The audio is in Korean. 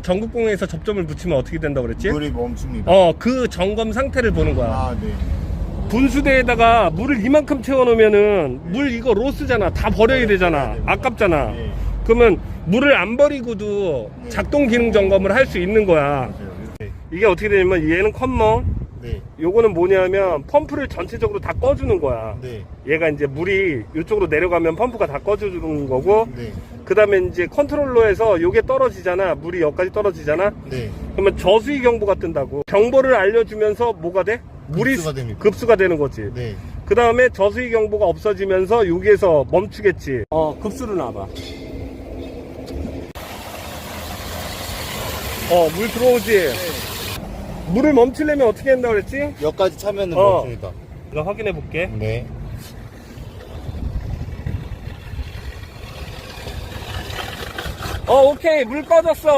전국공에서 접점을 붙이면 어떻게 된다고 그랬지? 물이 멈춥니다. 어, 그 점검 상태를 보는 거야. 아, 네. 분수대에다가 물을 이만큼 채워놓으면은 물 이거 로스잖아. 다 버려야 되잖아. 아깝잖아. 네. 그러면 물을 안 버리고도 네. 작동 기능 점검을 할 수 있는 거야. 맞아요. 이게 어떻게 되냐면 얘는 컴멍, 네. 요거는 뭐냐면 펌프를 전체적으로 다 꺼주는 거야. 네. 얘가 이제 물이 이쪽으로 내려가면 펌프가 다 꺼주는 거고, 네. 그 다음에 이제 컨트롤러에서 요게 떨어지잖아. 물이 여기까지 떨어지잖아. 네. 그러면 저수위 경보가 뜬다고. 경보를 알려주면서 뭐가 돼? 물이 급수가 됩니다. 급수가 되는 거지. 네. 그 다음에 저수위 경보가 없어지면서 여기에서 멈추겠지. 어, 급수로 나와봐. 어, 물 들어오지? 물을 멈추려면 어떻게 한다고 그랬지? 여기까지 차면은 어. 멈춥니다. 이거 확인해 볼게. 네. 어, 오케이. 물 꺼졌어.